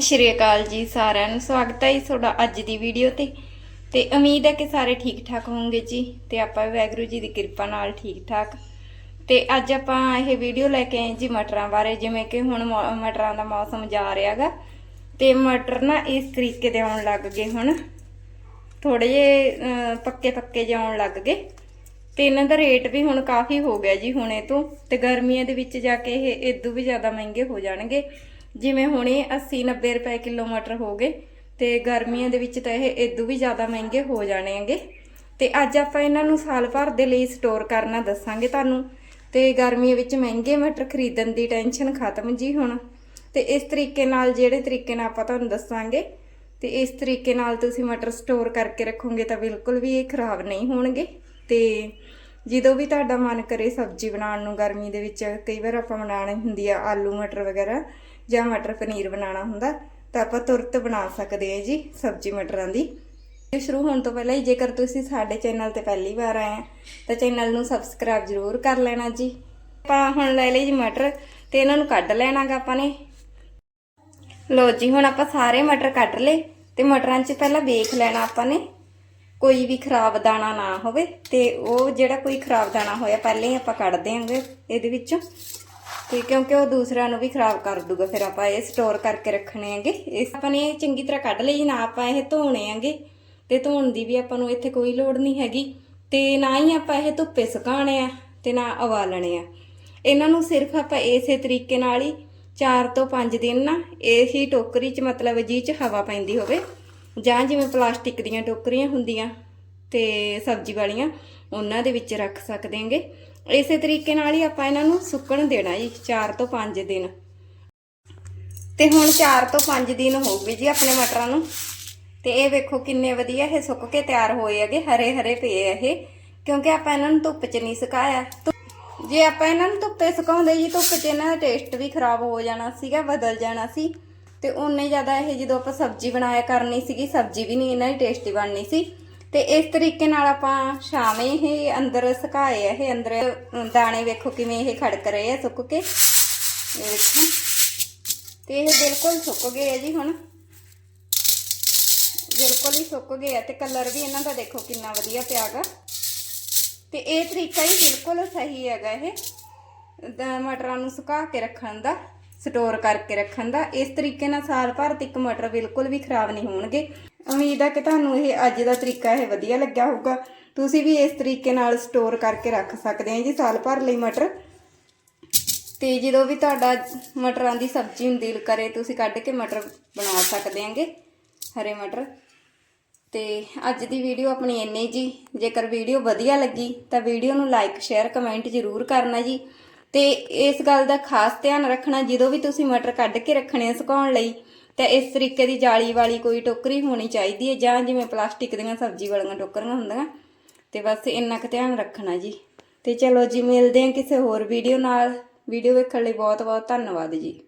ਸਤਿ ਸ਼੍ਰੀ ਅਕਾਲ ਜੀ ਸਾਰਿਆਂ ਨੂੰ, ਸਵਾਗਤ ਹੈ ਜੀ ਤੁਹਾਡਾ ਅੱਜ ਦੀ ਵੀਡੀਓ ਤੇ। ਤੇ ਉਮੀਦ ਹੈ ਕਿ ਸਾਰੇ ਠੀਕ ਠਾਕ ਹੋਵੋਗੇ ਜੀ ਤੇ ਆਪਾਂ ਵੀ ਵਾਹਿਗੁਰੂ ਜੀ ਦੀ ਕਿਰਪਾ ਨਾਲ ਠੀਕ ਠਾਕ ਤੇ ਅੱਜ ਆਪਾਂ ਇਹ ਵੀਡੀਓ ਲੈ ਕੇ ਆਏ ਜੀ ਮਟਰਾਂ ਬਾਰੇ, ਜਿਵੇਂ ਕਿ ਹੁਣ ਮੌ- ਮਟਰਾਂ ਦਾ ਮੌਸਮ ਜਾ ਰਿਹਾਗਾ ਤੇ ਮਟਰ ਨਾ ਇਸ ਤਰੀਕੇ ਦੇ ਆਉਣ ਲੱਗ ਗਏ ਹੁਣ। ਥੋੜੇ ਜੇ ਪੱਕੇ ਪੱਕੇ ਜਿਹੇ ਆਉਣ ਲੱਗ ਗਏ। ਤੇ ਇਹਨਾਂ ਦਾ ਰੇਟ ਵੀ ਹੁਣ ਕਾਫੀ ਹੋ ਗਿਆ ਜੀ ਹੁਣੇ ਤੋਂ। ਤੇ ਗਰਮੀਆਂ ਦੇ ਵਿੱਚ ਜਾ ਕੇ ਇਹ ਇਦੋਂ ਵੀ ਜ਼ਿਆਦਾ ਮਹਿੰਗੇ ਹੋ ਜਾਣਗੇ। ਜਿਵੇਂ ਹੁਣੇ 80 90 ਰੁਪਏ ਕਿਲੋ ਮਟਰ ਹੋ ਗਏ ਤੇ ਗਰਮੀਆਂ ਦੇ ਵਿੱਚ ਤਾਂ ਇਹ ਇਦੋਂ ਵੀ ਜ਼ਿਆਦਾ ਮਹਿੰਗੇ ਹੋ ਜਾਣੇ ਹੈਗੇ। ਤੇ ਅੱਜ ਆਪਾਂ ਇਹਨਾਂ ਨੂੰ ਸਾਲ ਭਰ ਦੇ ਲਈ ਸਟੋਰ ਕਰਨਾ ਦੱਸਾਂਗੇ ਤੁਹਾਨੂੰ। ਤੇ ਗਰਮੀਆਂ ਵਿੱਚ ਮਹਿੰਗੇ ਮਟਰ ਖਰੀਦਣ ਦੀ ਟੈਨਸ਼ਨ ਖਤਮ ਜੀ ਹੁਣ। ਤੇ ਇਸ ਤਰੀਕੇ ਨਾਲ ਜਿਹੜੇ ਤਰੀਕੇ ਨਾਲ ਆਪਾਂ ਤੁਹਾਨੂੰ ਦੱਸਾਂਗੇ, ਤੇ ਇਸ ਤਰੀਕੇ ਨਾਲ ਤੁਸੀਂ ਮਟਰ ਸਟੋਰ ਕਰਕੇ ਰੱਖੋਗੇ ਤਾਂ ਬਿਲਕੁਲ ਵੀ ਇਹ ਖਰਾਬ ਨਹੀਂ ਹੋਣਗੇ। ਤੇ ਜਦੋਂ ਵੀ ਤੁਹਾਡਾ ਮਨ ਕਰੇ ਸਬਜ਼ੀ ਬਣਾਉਣ ਨੂੰ, ਗਰਮੀ ਦੇ ਵਿੱਚ ਕਈ ਵਾਰ ਆਪਾਂ ਬਣਾਉਣੀ ਹੁੰਦੀ ਆ ਆਲੂ ਮਟਰ ਵਗੈਰਾ ਜਾਂ ਮਟਰ ਪਨੀਰ ਬਣਾਉਣਾ ਹੁੰਦਾ, ਤਾਂ ਆਪਾਂ ਤੁਰਤ ਬਣਾ ਸਕਦੇ ਹਾਂ ਜੀ ਸਬਜ਼ੀ ਮਟਰਾਂ ਦੀ। ਸ਼ੁਰੂ ਹੋਣ ਤੋਂ ਪਹਿਲਾਂ ਹੀ ਜੇਕਰ ਤੁਸੀਂ ਸਾਡੇ ਚੈਨਲ ਤੇ ਪਹਿਲੀ ਵਾਰ ਆਏ ਆ, ਤਾਂ ਚੈਨਲ ਨੂੰ ਸਬਸਕ੍ਰਾਈਬ ਜ਼ਰੂਰ ਕਰ ਲੈਣਾ ਜੀ। ਆਪਾਂ ਹੁਣ ਲੈ ਲਈ ਜੀ ਮਟਰ, ਤੇ ਇਹਨਾਂ ਨੂੰ ਕੱਢ ਲੈਣਾਗਾ ਆਪਾਂ ਨੇ। ਲੋ ਜੀ, ਹੁਣ ਆਪਾਂ ਸਾਰੇ ਮਟਰ ਕੱਢ ਲਏ, ਤੇ ਮਟਰਾਂ 'ਚ ਪਹਿਲਾਂ ਵੇਖ ਲੈਣਾ ਆਪਾਂ ਨੇ, ਕੋਈ ਵੀ ਖਰਾਬ ਦਾਣਾ ਨਾ ਹੋਵੇ, ਤੇ ਉਹ ਜਿਹੜਾ ਕੋਈ ਖਰਾਬ ਦਾਣਾ ਹੋਇਆ, ਪਹਿਲਾਂ ਹੀ ਆਪਾਂ ਕੱਢ ਦਿਆਂਗੇ ਇਹਦੇ ਵਿੱਚੋਂ। ਤੇ ਕਿਉਂਕਿ ਉਹ ਦੂਸਰਿਆਂ ਨੂੰ ਵੀ ਖਰਾਬ ਕਰ ਦੂਗਾ। ਫਿਰ ਆਪਾਂ ਇਹ ਸਟੋਰ ਕਰਕੇ ਰੱਖਣੇ ਹੈਗੇ। ਇਸ ਆਪਾਂ ਨੇ ਇਹ ਚੰਗੀ ਤਰ੍ਹਾਂ ਕੱਢ ਲਈ ਨਾ ਆਪਾਂ ਇਹ ਧੋਣੇ ਹੈਗੇ। ਤੇ ਧੋਣ ਦੀ ਵੀ ਆਪਾਂ ਨੂੰ ਇੱਥੇ ਕੋਈ ਲੋੜ ਨਹੀਂ ਹੈਗੀ। ਤੇ ਨਾ ਹੀ ਆਪਾਂ ਇਹ ਧੁੱਪੇ ਸੁਕਾਉਣੇ ਆ ਤੇ ਨਾ ਉਬਾਲਣੇ ਆ। ਇਹਨਾਂ ਨੂੰ ਸਿਰਫ ਆਪਾਂ ਇਸੇ ਤਰੀਕੇ ਨਾਲ ਹੀ 4 ਤੋਂ 5 ਦਿਨ ਨਾ ਇਹੀ ਟੋਕਰੀ 'ਚ ਮਤਲਬ ਜੀ 'ਚ ਹਵਾ ਪੈਂਦੀ ਹੋਵੇ। ਜਾਂ ਜਿਵੇਂ ਪਲਾਸਟਿਕ ਦੀਆਂ ਟੋਕਰੀਆਂ ਹੁੰਦੀਆਂ। ਤੇ ਸਬਜ਼ੀ ਵਾਲੀਆਂ ਉਹਨਾਂ ਦੇ ਵਿੱਚ ਰੱਖ ਸਕਦੇ ਹਾਂਗੇ ਇਸੇ ਤਰੀਕੇ ਨਾਲ ਹੀ ਆਪਾਂ ਇਹਨਾਂ ਨੂੰ ਸੁੱਕਣ ਦੇਣਾ ਜੀ 4 ਤੋਂ 5 ਦਿਨ। ਤੇ ਹੁਣ 4 ਤੋਂ 5 ਦਿਨ ਹੋ ਗਏ ਜੀ ਆਪਣੇ ਮਟਰਾਂ ਨੂੰ। ਤੇ ਇਹ ਵੇਖੋ ਕਿੰਨੇ ਵਧੀਆ ਇਹ ਸੁੱਕ ਕੇ ਤਿਆਰ ਹੋਏ ਹੈਗੇ, ਹਰੇ ਹਰੇ ਪਏ ਆ ਇਹ, ਕਿਉਂਕਿ ਆਪਾਂ ਇਹਨਾਂ ਨੂੰ ਧੁੱਪ 'ਚ ਨਹੀਂ ਸੁਕਾਇਆ। ਜੇ ਆਪਾਂ ਇਹਨਾਂ ਨੂੰ ਧੁੱਪੇ ਸੁਕਾਉਂਦੇ ਜੀ, ਧੁੱਪ 'ਚ ਇਹਨਾਂ ਦਾ ਟੇਸਟ ਵੀ ਖਰਾਬ ਹੋ ਜਾਣਾ ਸੀਗਾ, ਬਦਲ ਜਾਣਾ ਸੀ। ਤੇ ਉਨੇ ਜ਼ਿਆਦਾ ਇਹ ਜਦੋਂ ਆਪਾਂ ਸਬਜ਼ੀ ਬਣਾਇਆ ਕਰਨੀ ਸੀਗੀ, ਸਬਜ਼ੀ ਵੀ ਨਹੀਂ ਇਹਨਾਂ ਦੀ ਟੇਸਟੀ ਬਣਨੀ ਸੀ। ਤੇ ਇਸ ਤਰੀਕੇ ਨਾਲ ਆਪਾਂ ਸ਼ਾਮੇ ਇਹ ਅੰਦਰ ਸੁਕਾਏ ਆ, ਇਹ ਅੰਦਰ ਦਾਣੇ ਵੇਖੋ ਕਿਵੇਂ ਇਹ ਖੜਕ ਰਹੇ ਆ, ਸੁੱਕ ਕੇ। ਵੇਖੋ। ਤੇ ਇਹ ਬਿਲਕੁਲ ਸੁੱਕ ਗਏ ਆ ਜੀ ਹੁਣ। ਬਿਲਕੁਲ ਹੀ ਸੁੱਕ ਗਏ ਆ ਤੇ ਕਲਰ ਵੀ ਇਹਨਾਂ ਦਾ ਦੇਖੋ ਕਿੰਨਾ ਵਧੀਆ ਪਿਆਗਾ ਤੇ ਇਹ ਤਰੀਕਾ ਹੀ ਬਿਲਕੁਲ ਸਹੀ ਹੈਗਾ ਇਹ, ਦ- ਮਟਰਾਂ ਨੂੰ ਸੁਕਾ ਕੇ ਰੱਖਣ ਦਾ, ਸਟੋਰ ਕਰਕੇ ਰੱਖਣ ਦਾ। ਇਸ ਤਰੀਕੇ ਨਾਲ ਸਾਲ ਭਰ ਤੱਕ ਮਟਰ ਬਿਲਕੁਲ ਵੀ ਖਰਾਬ ਨਹੀਂ ਹੋਣਗੇ। ਉਮੀਦ ਆ ਕਿ ਤੁਹਾਨੂੰ ਇਹ ਅੱਜ ਦਾ ਤਰੀਕਾ ਇਹ ਵਧੀਆ ਲੱਗਿਆ ਹੋਊਗਾ। ਤੁਸੀਂ ਵੀ ਇਸ ਤਰੀਕੇ ਨਾਲ ਸਟੋਰ ਕਰਕੇ ਰੱਖ ਸਕਦੇ ਹੋ ਜੀ ਸਾਲ ਭਰ ਲਈ ਮਟਰ। ਤੇ ਜਦੋਂ ਵੀ ਤੁਹਾਡਾ ਮਟਰਾਂ ਦੀ ਸਬਜ਼ੀ ਨੂੰ ਦਿਲ ਕਰੇ, ਤੁਸੀਂ ਕੱਢ ਕੇ ਮਟਰ ਬਣਾ ਸਕਦੇ ਆਂਗੇ ਹਰੇ ਮਟਰ। ਤੇ ਅੱਜ ਦੀ ਵੀਡੀਓ ਆਪਣੀ ਇੰਨੀ ਜੀ, ਜੇਕਰ ਵੀਡੀਓ ਵਧੀਆ ਲੱਗੀ, ਤਾਂ ਵੀਡੀਓ ਨੂੰ ਲਾਈਕ ਸ਼ੇਅਰ ਕਮੈਂਟ ਜ਼ਰੂਰ ਕਰਨਾ ਜੀ। ਤੇ ਇਸ ਗੱਲ ਦਾ ਖਾਸ ਧਿਆਨ ਰੱਖਣਾ, ਜਦੋਂ ਵੀ ਤੁਸੀਂ ਮਟਰ ਕੱਢ ਕੇ ਰੱਖਣੇ ਆ, ਸੁਕਾਉਣ ਲਈ ਤਾਂ ਇਸ ਤਰੀਕੇ ਦੀ ਜਾਲੀ ਵਾਲੀ ਕੋਈ ਟੋਕਰੀ ਹੋਣੀ ਚਾਹੀਦੀ ਹੈ, ਜਾਂ ਜਿਵੇਂ ਪਲਾਸਟਿਕ ਦੀਆਂ ਸਬਜ਼ੀ ਵਾਲੀਆਂ ਟੋਕਰੀਆਂ ਹੁੰਦੀਆਂ। ਤੇ ਬਸ ਇੰਨਾ ਕੁ ਧਿਆਨ ਰੱਖਣਾ ਜੀ। ਤੇ ਚਲੋ ਜੀ, ਮਿਲਦੇ ਹਾਂ ਕਿਸੇ ਹੋਰ ਵੀਡੀਓ ਨਾਲ। ਵੀਡੀਓ ਵੇਖਣ ਲਈ ਬਹੁਤ ਬਹੁਤ ਧੰਨਵਾਦ ਜੀ।